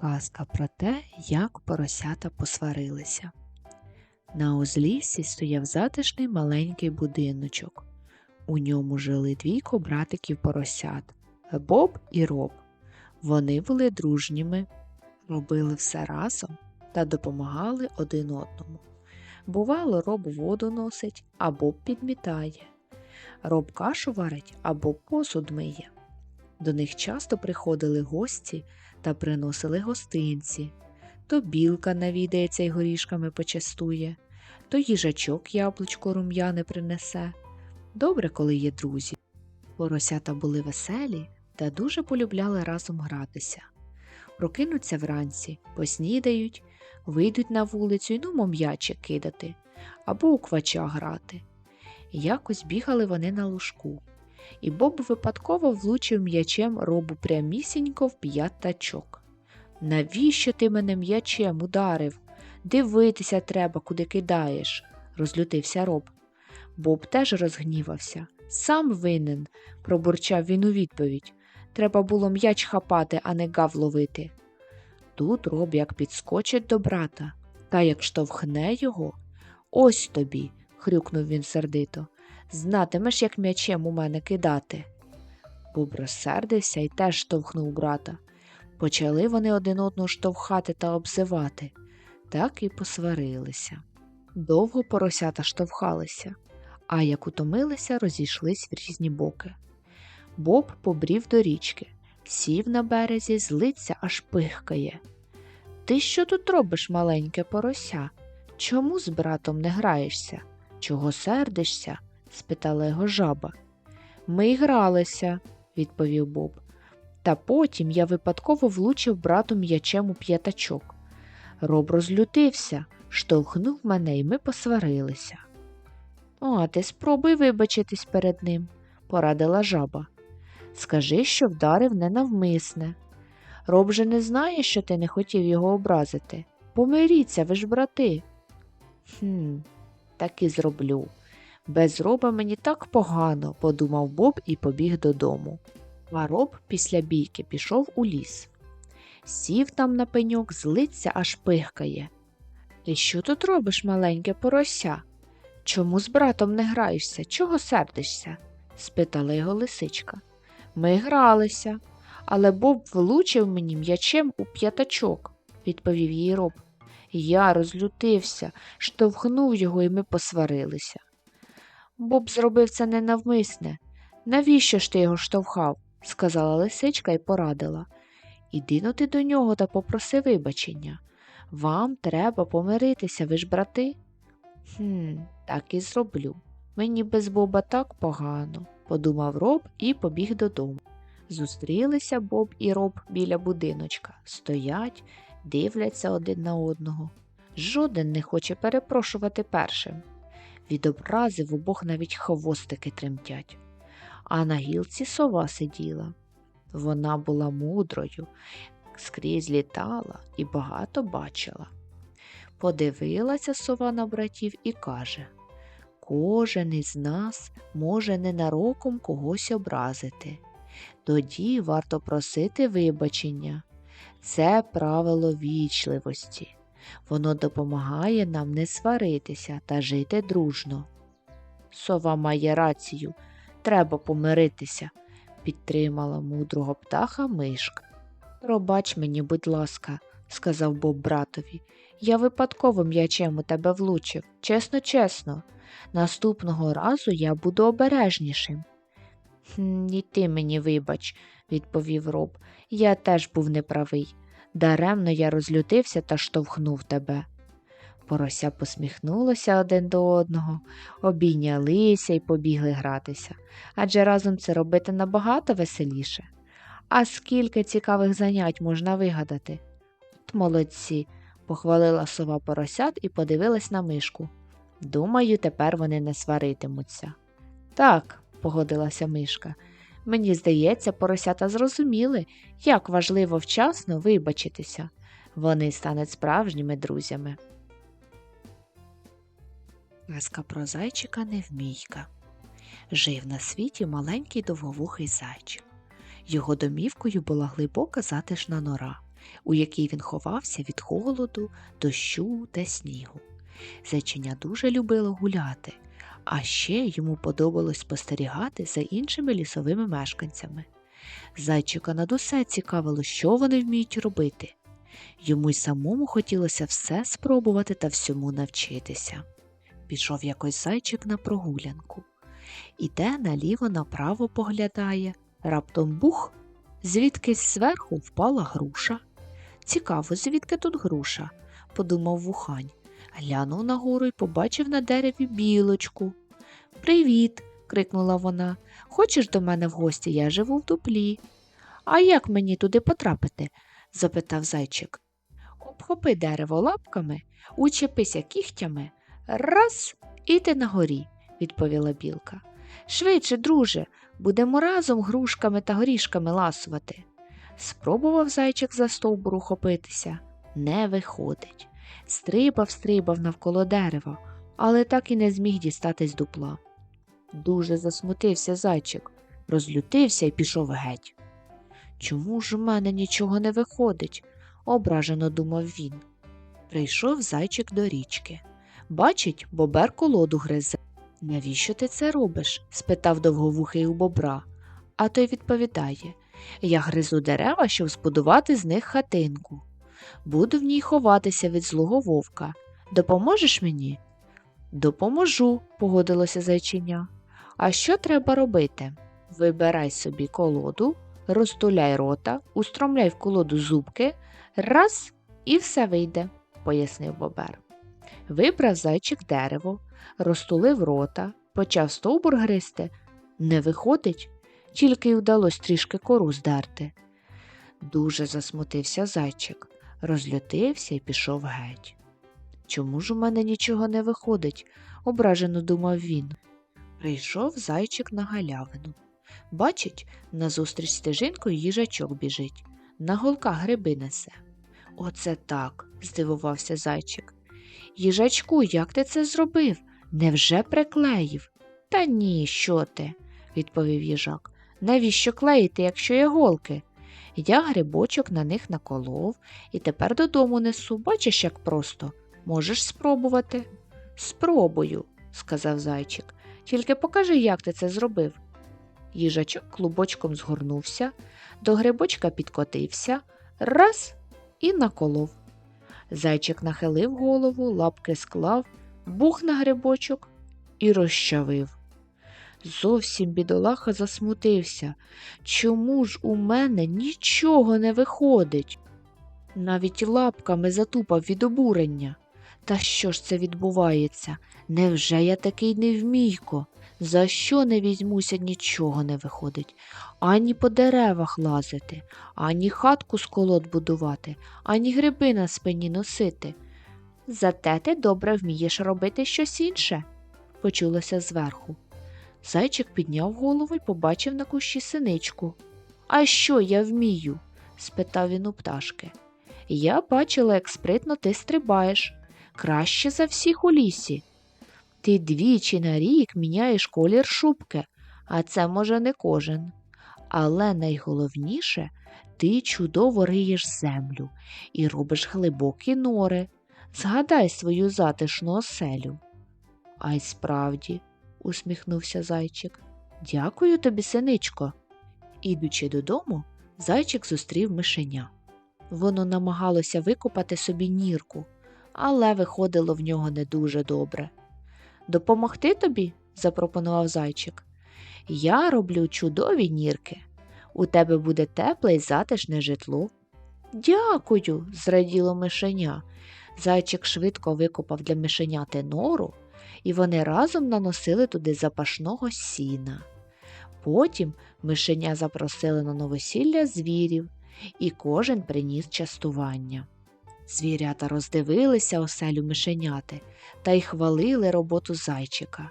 Казка про те, як поросята посварилися. На узліссі стояв затишний маленький будиночок. У ньому жили двійко братиків поросят Боб і Роб. Вони були дружніми, робили все разом та допомагали один одному. Бувало, Роб воду носить, а Боб підмітає. Роб кашу варить, а Боб посуд миє. До них часто приходили гості та приносили гостинці. То білка навідається й горішками почастує, то їжачок яблучко рум'яне принесе. Добре, коли є друзі. Поросята були веселі та дуже полюбляли разом гратися. Прокинуться вранці, поснідають, вийдуть на вулицю й ну м'ячик кидати або у квача грати. Якось бігали вони на лужку, і Боб випадково влучив м'ячем робу прямісінько в п'ятачок. Навіщо ти мене м'ячем ударив? Дивитися треба, куди кидаєш, розлютився роб. Боб теж розгнівався. Сам винен, пробурчав він у відповідь. Треба було м'яч хапати, а не гав ловити. Тут роб як підскочить до брата, та як штовхне його. Ось тобі, хрюкнув він сердито. Знатимеш, як м'ячем у мене кидати. Боб розсердився і теж штовхнув брата. Почали вони один одного штовхати та обзивати, так і посварилися. Довго поросята штовхалися, а як утомилися, розійшлись в різні боки. Боб побрів до річки, сів на березі, злиться, аж пихкає. Ти що тут робиш, маленьке порося? Чому з братом не граєшся? Чого сердишся? Спитала його жаба. Ми й гралися, відповів Боб. Та потім я випадково влучив брату м'ячем у п'ятачок. Роб розлютився, штовхнув мене, і ми посварилися. О, а ти спробуй вибачитись перед ним, порадила жаба. Скажи, що вдарив ненавмисне. Роб же не знає, що ти не хотів його образити. Помиріться, ви ж брати. Хм, так і зроблю. Без роба мені так погано, подумав Боб і побіг додому. А роб після бійки пішов у ліс. Сів там на пеньок, злиться, аж пихкає. Ти що тут робиш, маленьке порося? Чому з братом не граєшся? Чого сердишся? спитала його лисичка. Ми гралися, але Боб влучив мені м'ячем у п'ятачок, відповів їй роб. Я розлютився, штовхнув його, і ми посварилися. Боб зробив це ненавмисне. Навіщо ж ти його штовхав? сказала лисичка і порадила. Іди ну ти до нього та попроси вибачення. Вам треба помиритися, ви ж брати? Хм, так і зроблю. Мені без Боба так погано, подумав роб і побіг додому. Зустрілися Боб і роб біля будиночка, стоять, дивляться один на одного. Жоден не хоче перепрошувати першим. Від образи в обох навіть хвостики тремтять. А на гілці сова сиділа. Вона була мудрою, скрізь літала і багато бачила. Подивилася сова на братів і каже Кожен із нас може ненароком когось образити. Тоді варто просити вибачення. Це правило вічливості. Воно допомагає нам не сваритися та жити дружно. Сова має рацію, треба помиритися, підтримала мудрого птаха мишка. Пробач мені, будь ласка, сказав Боб братові. Я випадково м'ячем у тебе влучив, чесно, чесно. Наступного разу я буду обережнішим. І ти мені вибач, відповів роб. Я теж був неправий. Даремно я розлютився та штовхнув тебе. Порося посміхнулося один до одного, обійнялися і побігли гратися, адже разом це робити набагато веселіше. А скільки цікавих занять можна вигадати? От молодці, похвалила сова поросят і подивилась на мишку. Думаю, тепер вони не сваритимуться. Так, погодилася мишка. Мені здається, поросята зрозуміли, як важливо вчасно вибачитися. Вони стануть справжніми друзями. Казка про зайчика невмійка. Жив на світі маленький довговухий зайчик. Його домівкою була глибока затишна нора, у якій він ховався від холоду, дощу та снігу. Зайчиня дуже любило гуляти, а ще йому подобалось спостерігати за іншими лісовими мешканцями. Зайчика над усе цікавило, що вони вміють робити. Йому й самому хотілося все спробувати та всьому навчитися. Пішов якось зайчик на прогулянку. Іде наліво направо поглядає, раптом бух, звідкись зверху впала груша. Цікаво, звідки тут груша, подумав вухань. Глянув нагору і побачив на дереві білочку. Привіт. крикнула вона. Хочеш до мене в гості? Я живу в дуплі. А як мені туди потрапити? запитав зайчик. Обхопи дерево лапками, учепися кігтями. Раз і ти на горі, відповіла білка. Швидше, друже, будемо разом грушками та горішками ласувати. Спробував зайчик за стовбур ухопитися. Не виходить. Стрибав, стрибав навколо дерева, але так і не зміг дістатись дупла. Дуже засмутився зайчик, розлютився і пішов геть. Чому ж у мене нічого не виходить? ображено думав він. Прийшов зайчик до річки. Бачить, бобер колоду гризе. Навіщо ти це робиш? спитав довговухий у бобра. А той відповідає Я гризу дерева, щоб збудувати з них хатинку. Буду в ній ховатися від злого вовка. Допоможеш мені? Допоможу, погодилося зайчиня. А що треба робити? Вибирай собі колоду, розтуляй рота, устромляй в колоду зубки, раз і все вийде, пояснив бобер. Вибрав зайчик дерево, розтулив рота, почав стовбур гризти. Не виходить, тільки й вдалося трішки кору здерти. Дуже засмутився зайчик, розлютився і пішов геть. Чому ж у мене нічого не виходить? ображено думав він. Прийшов зайчик на галявину. Бачить, назустріч стежинкою їжачок біжить, на голках гриби несе. Оце так, здивувався зайчик. Їжачку, як ти це зробив? Невже приклеїв? Та ні, що ти, відповів їжак. Навіщо клеїти, якщо є голки? Я грибочок на них наколов і тепер додому несу. Бачиш, як просто. Можеш спробувати? Спробую, сказав зайчик. Тільки покажи, як ти це зробив. Їжачок клубочком згорнувся, до грибочка підкотився, раз і наколов. Зайчик нахилив голову, лапки склав, бух на грибочок і розчавив. Зовсім бідолаха засмутився. Чому ж у мене нічого не виходить? Навіть лапками затупав від обурення. Та що ж це відбувається? Невже я такий невмійко? За що не візьмуся, нічого не виходить. Ані по деревах лазити, ані хатку з колод будувати, ані гриби на спині носити. Зате ти добре вмієш робити щось інше, почулося зверху. Зайчик підняв голову і побачив на кущі синичку. А що я вмію? спитав він у пташки. Я бачила, як спритно ти стрибаєш. Краще за всіх у лісі. Ти двічі на рік міняєш колір шубки, а це може не кожен. Але найголовніше ти чудово риєш землю і робиш глибокі нори. Згадай свою затишну оселю. А й справді, усміхнувся зайчик. Дякую тобі, синичко. Ідучи додому, зайчик зустрів мишеня. Воно намагалося викопати собі нірку, але виходило в нього не дуже добре. Допомогти тобі? запропонував зайчик. Я роблю чудові нірки. У тебе буде тепле й затишне житло. Дякую, зраділо мишеня. Зайчик швидко викопав для мишеняти нору, і вони разом наносили туди запашного сіна. Потім мишеня запросили на новосілля звірів, і кожен приніс частування. Звірята роздивилися оселю мишеняти та й хвалили роботу зайчика.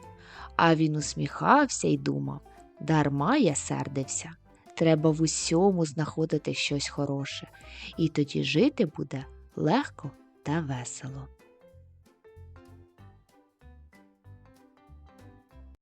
А він усміхався і думав дарма я сердився. Треба в усьому знаходити щось хороше, і тоді жити буде легко та весело.